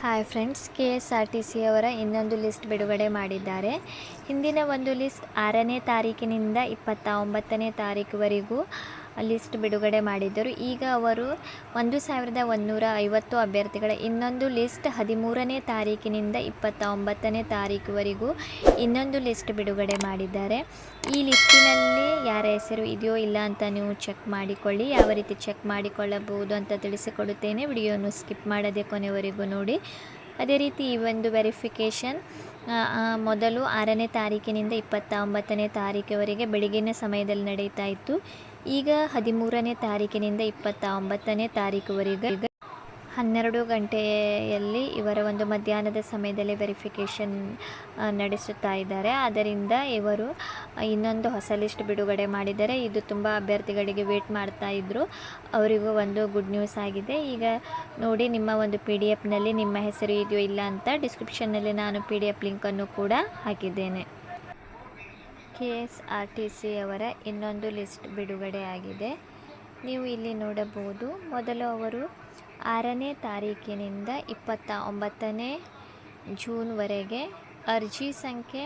Hi friends K S R T C ಅವರ ಇನ್ನೊಂದು list ಬಿಡುಗಡೆ ಮಾಡಿದ್ದಾರೆ. ಹಿಂದಿನ ಒಂದು ಲಿಸ್ಟ್ ಆರನೇ ತಾರೀಕಿನಿಂದ ಇಪ್ಪತ್ತ ಒಂಬತ್ತನೇ ತಾರೀಕುವರೆಗೂ ಲಿಸ್ಟ್ ಬಿಡುಗಡೆ ಮಾಡಿದ್ದರು. ಈಗ ಅವರು ಒಂದು ಸಾವಿರದ ಒಂದೂರ ಐವತ್ತು ಅಭ್ಯರ್ಥಿಗಳ ಇನ್ನೊಂದು ಲಿಸ್ಟ್ ಹದಿಮೂರನೇ ತಾರೀಕಿನಿಂದ ಇಪ್ಪತ್ತ ಒಂಬತ್ತನೇ ತಾರೀಕುವರೆಗೂ ಇನ್ನೊಂದು ಲಿಸ್ಟ್ ಬಿಡುಗಡೆ ಮಾಡಿದ್ದಾರೆ. ಈ ಲಿಸ್ಟಿನಲ್ಲಿ ಯಾರ ಹೆಸರು ಇದೆಯೋ ಇಲ್ಲ ಅಂತ ನೀವು ಚೆಕ್ ಮಾಡಿಕೊಳ್ಳಿ. ಯಾವ ರೀತಿ ಚೆಕ್ ಮಾಡಿಕೊಳ್ಳಬಹುದು ಅಂತ ತಿಳಿಸಿಕೊಡುತ್ತೇನೆ. ವಿಡಿಯೋನು ಸ್ಕಿಪ್ ಮಾಡದೆ ಕೊನೆವರೆಗೂ ನೋಡಿ. ಅದೇ ರೀತಿ ಈ ಒಂದು ವೆರಿಫಿಕೇಷನ್ ಮೊದಲು ಆರನೇ ತಾರೀಕಿನಿಂದ ಇಪ್ಪತ್ತ ಒಂಬತ್ತನೇ ತಾರೀಕಿವರೆಗೆ ಬೆಳಗಿನ ಸಮಯದಲ್ಲಿ ನಡೀತಾ ಇತ್ತು. ಈಗ ಹದಿಮೂರನೇ ತಾರೀಕಿನಿಂದ ಇಪ್ಪತ್ತ ಒಂಬತ್ತನೇ ತಾರೀಕುವರೆಗೆ ಹನ್ನೆರಡು ಗಂಟೆಯಲ್ಲಿ ಇವರ ಒಂದು ಮಧ್ಯಾಹ್ನದ ಸಮಯದಲ್ಲಿ ವೆರಿಫಿಕೇಷನ್ ನಡೆಸುತ್ತಾ ಇದ್ದಾರೆ. ಆದ್ದರಿಂದ ಇವರು ಇನ್ನೊಂದು ಹೊಸ ಲಿಸ್ಟ್ ಬಿಡುಗಡೆ ಮಾಡಿದ್ದಾರೆ. ಇದು ತುಂಬ ಅಭ್ಯರ್ಥಿಗಳಿಗೆ ವೇಟ್ ಮಾಡ್ತಾ ಇದ್ದರು ಅವರಿಗೂ ಒಂದು ಗುಡ್ ನ್ಯೂಸ್ ಆಗಿದೆ. ಈಗ ನೋಡಿ, ನಿಮ್ಮ ಒಂದು ಪಿ ಡಿ ಎಫ್ನಲ್ಲಿ ನಿಮ್ಮ ಹೆಸರು ಇದೆಯೋ ಇಲ್ಲ ಅಂತ ಡಿಸ್ಕ್ರಿಪ್ಷನ್ನಲ್ಲಿ ನಾನು ಪಿ ಡಿ ಎಫ್ ಲಿಂಕನ್ನು ಕೂಡ ಹಾಕಿದ್ದೇನೆ. K S R T C ಅವರ ಇನ್ನೊಂದು ಲಿಸ್ಟ್ ಬಿಡುಗಡೆ ಆಗಿದೆ ನೀವು ಇಲ್ಲಿ ನೋಡಬಹುದು, ಮೊದಲು ಅವರು ಆರನೇ ತಾರೀಕಿನಿಂದ ಇಪ್ಪತ್ತ ಒಂಬತ್ತನೇ ಜೂನ್ವರೆಗೆ ಅರ್ಜಿ ಸಂಖ್ಯೆ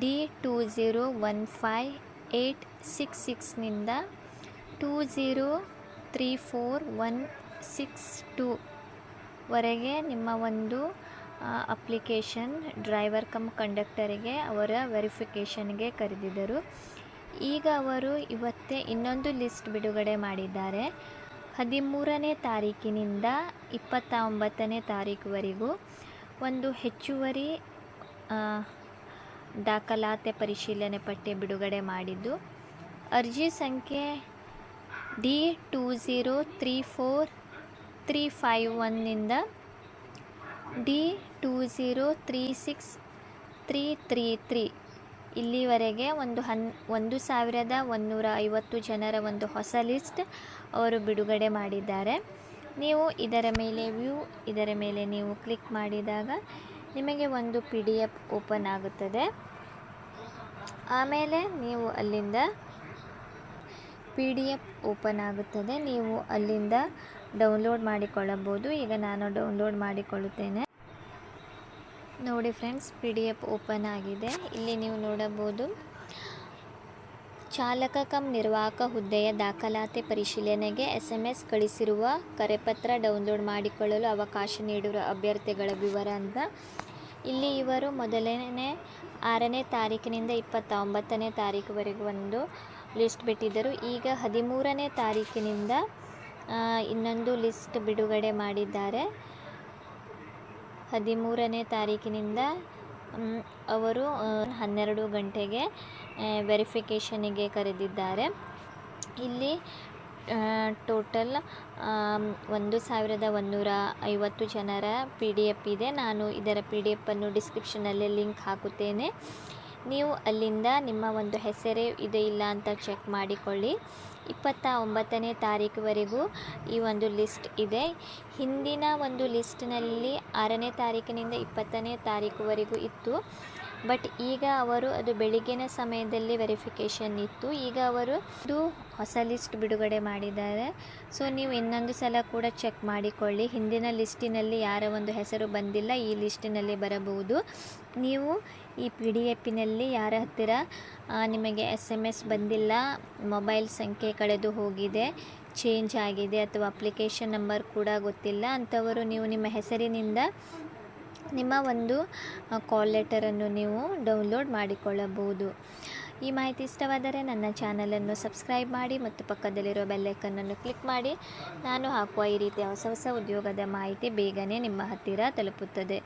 D two zero one five eight six ಸಿಕ್ಸ್ನಿಂದ two zero three four one six ಟೂವರೆಗೆ ನಿಮ್ಮ ಒಂದು ಅಪ್ಲಿಕೇಶನ್ ಡ್ರೈವರ್ ಕಮ್ ಕಂಡಕ್ಟರಿಗೆ ಅವರ ವೆರಿಫಿಕೇಷನ್ಗೆ ಕರೆದಿದ್ದರು. ಈಗ ಅವರು ಇವತ್ತೇ ಇನ್ನೊಂದು ಲಿಸ್ಟ್ ಬಿಡುಗಡೆ ಮಾಡಿದ್ದಾರೆ. ಹದಿಮೂರನೇ ತಾರೀಕಿನಿಂದ ಇಪ್ಪತ್ತ ಒಂಬತ್ತನೇ ತಾರೀಕುವರೆಗೂ ಒಂದು ಹೆಚ್ಚುವರಿ ದಾಖಲಾತಿ ಪರಿಶೀಲನೆ ಪಟ್ಟಿ ಬಿಡುಗಡೆ ಮಾಡಿದ್ದು. ಅರ್ಜಿ ಸಂಖ್ಯೆ D two zero three four three five ಒನ್ನಿಂದ D two zero three six three three three. ಇಲ್ಲಿವರೆಗೆ ಒಂದು ಹನ್, ಒಂದು ಸಾವಿರದ ಒಂದುನೂರ ಐವತ್ತು ಜನರ ಒಂದು ಹೊಸ ಲಿಸ್ಟ್ ಅವರು ಬಿಡುಗಡೆ ಮಾಡಿದ್ದಾರೆ. ನೀವು ಇದರ ಮೇಲೆ ವ್ಯೂ, ಇದರ ಮೇಲೆ ನೀವು ಕ್ಲಿಕ್ ಮಾಡಿದಾಗ ನಿಮಗೆ ಒಂದು ಪಿ ಡಿ ಎಫ್ ಓಪನ್ ಆಗುತ್ತದೆ. ಆಮೇಲೆ ನೀವು ಅಲ್ಲಿಂದ ಪಿ ಡಿ ಎಫ್ ಓಪನ್ ಆಗುತ್ತದೆ. ನೀವು ಅಲ್ಲಿಂದ ಡೌನ್ಲೋಡ್ ಮಾಡಿಕೊಳ್ಳಬಹುದು. ಈಗ ನಾನು ಡೌನ್ಲೋಡ್ ಮಾಡಿಕೊಳ್ಳುತ್ತೇನೆ. ನೋಡಿ friends, P D F open ಆಗಿದೆ. ಇಲ್ಲಿ ನೀವು ನೋಡಬಹುದು, ಚಾಲಕ ಕಮ್ ನಿರ್ವಾಹಕ ಹುದ್ದೆಯ ದಾಖಲಾತಿ ಪರಿಶೀಲನೆಗೆ ಎಸ್ ಎಂ ಎಸ್ ಕಳಿಸಿರುವ ಕರೆಪತ್ರ ಡೌನ್ಲೋಡ್ ಮಾಡಿಕೊಳ್ಳಲು ಅವಕಾಶ ನೀಡಿರುವ ಅಭ್ಯರ್ಥಿಗಳ ವಿವರ ಅಂತ. ಇಲ್ಲಿ ಇವರು ಮೊದಲನೇ, ಆರನೇ ತಾರೀಕಿನಿಂದ ಇಪ್ಪತ್ತೊಂಬತ್ತನೇ ತಾರೀಕುವರೆಗೂ ಒಂದು ಲಿಸ್ಟ್ ಬಿಟ್ಟಿದ್ದರು. ಈಗ ಹದಿಮೂರನೇ ತಾರೀಕಿನಿಂದ ಇನ್ನೊಂದು ಲಿಸ್ಟ್ ಬಿಡುಗಡೆ ಮಾಡಿದ್ದಾರೆ. ಹದಿಮೂರನೇ ತಾರೀಕಿನಿಂದ ಅವರು ಹನ್ನೆರಡು ಗಂಟೆಗೆ ವೆರಿಫಿಕೇಷನಿಗೆ ಕರೆದಿದ್ದಾರೆ. ಇಲ್ಲಿ ಟೋಟಲ್ ಒಂದು ಸಾವಿರದ ಒಂದೂರ ಐವತ್ತು ಜನರ ಪಿ ಡಿ ಎಫ್ ಇದೆ. ನಾನು ಇದರ ಪಿ ಡಿ ಎಫನ್ನು ಡಿಸ್ಕ್ರಿಪ್ಷನಲ್ಲಿ ಲಿಂಕ್ ಹಾಕುತ್ತೇನೆ. ನೀವು ಅಲ್ಲಿಂದ ನಿಮ್ಮ ಒಂದು ಹೆಸರೇ ಇದೆ ಇಲ್ಲ ಅಂತ ಚೆಕ್ ಮಾಡಿಕೊಳ್ಳಿ. ಇಪ್ಪತ್ತ ಒಂಬತ್ತನೇ ತಾರೀಕುವರೆಗೂ ಈ ಒಂದು ಲಿಸ್ಟ್ ಇದೆ. ಹಿಂದಿನ ಒಂದು ಲಿಸ್ಟ್ನಲ್ಲಿ ಆರನೇ ತಾರೀಕಿನಿಂದ ಇಪ್ಪತ್ತನೇ ತಾರೀಕುವರೆಗೂ ಇತ್ತು. ಬಟ್ ಈಗ ಅವರು ಅದು ಬೆಳಿಗ್ಗಿನ ಸಮಯದಲ್ಲಿ ವೆರಿಫಿಕೇಷನ್ ಇತ್ತು. ಈಗ ಅವರು ಇದು ಹೊಸ ಲಿಸ್ಟ್ ಬಿಡುಗಡೆ ಮಾಡಿದ್ದಾರೆ. ಸೊ, ನೀವು ಇನ್ನೊಂದು ಸಲ ಕೂಡ ಚೆಕ್ ಮಾಡಿಕೊಳ್ಳಿ. ಹಿಂದಿನ ಲಿಸ್ಟಿನಲ್ಲಿ ಯಾರ ಒಂದು ಹೆಸರು ಬಂದಿಲ್ಲ ಈ ಲಿಸ್ಟಿನಲ್ಲಿ ಬರಬಹುದು. ನೀವು ಈ ಪಿ ಡಿ ಎಫಿನಲ್ಲಿ ಯಾರ ಹತ್ತಿರ ನಿಮಗೆ ಎಸ್ ಎಂ ಎಸ್ ಬಂದಿಲ್ಲ, ಮೊಬೈಲ್ ಸಂಖ್ಯೆ ಕಳೆದು ಹೋಗಿದೆ ಚೇಂಜ್ ಆಗಿದೆ ಅಥವಾ ಅಪ್ಲಿಕೇಶನ್ ನಂಬರ್ ಕೂಡ ಗೊತ್ತಿಲ್ಲ ಅಂಥವರು ನೀವು ನಿಮ್ಮ ಹೆಸರಿನಿಂದ ನಿಮ್ಮ ಒಂದು ಕಾಲ್ ಲೆಟರನ್ನು ನೀವು ಡೌನ್ಲೋಡ್ ಮಾಡಿಕೊಳ್ಳಬಹುದು. ಈ ಮಾಹಿತಿ ಇಷ್ಟವಾದರೆ ನನ್ನ ಚಾನಲನ್ನು ಸಬ್ಸ್ಕ್ರೈಬ್ ಮಾಡಿ ಮತ್ತು ಪಕ್ಕದಲ್ಲಿರೋ ಬೆಲ್ಲೈಕನ್ನನ್ನು ಕ್ಲಿಕ್ ಮಾಡಿ. ನಾನು ಹಾಕುವ ಈ ರೀತಿಯ ಹೊಸ ಹೊಸ ಉದ್ಯೋಗದ ಮಾಹಿತಿ ಬೇಗನೆ ನಿಮ್ಮ ಹತ್ತಿರ ತಲುಪುತ್ತದೆ.